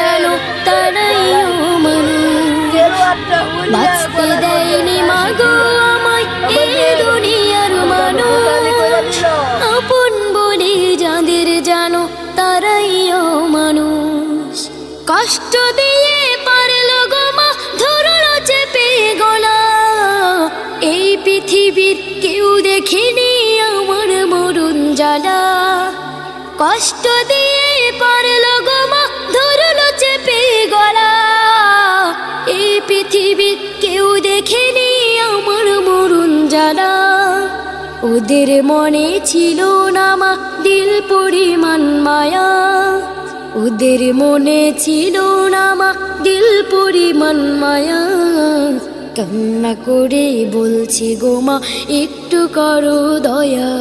জানুতারাই মনু বাঁচতে দেয়নি মাগো আমায় মানুষ আপন বলি যাদের জানো তারাই মানুষ কষ্ট দিয়ে পারল গো মা ধরল চেপে গলা এই পৃথিবীর কেউ দেখিনি আমার মরুন জ্বালা কষ্ট দিয়ে পারল গো ওদের মনে ছিল না মা, দিল পরিমাণ মায়া। ওদের মনে ছিল না মা, দিল পরিমাণ মায়া। কান্না করে বলছি গো মা, একটু করো দয়া।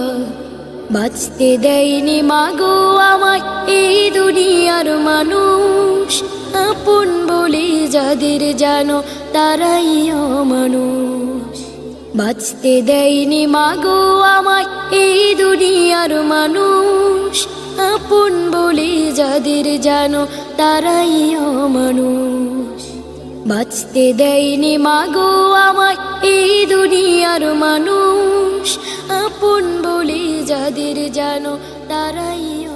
বাঁচতে দেয়নি মাগো আমায় এই দুনিয়ার মানুষ। আপন বলে যাদের জানো, তারাই মানুষ বাঁচতে দেয়নি মাগো আমায় এই দুনিয়ার মানুষ। আপন বলে যাদের জানো তারাই মানুষ। বাঁচতে দেয়নি মাগো আমায় এই দুনিয়ার মানুষ। আপন বলে যাদের জানো তারাই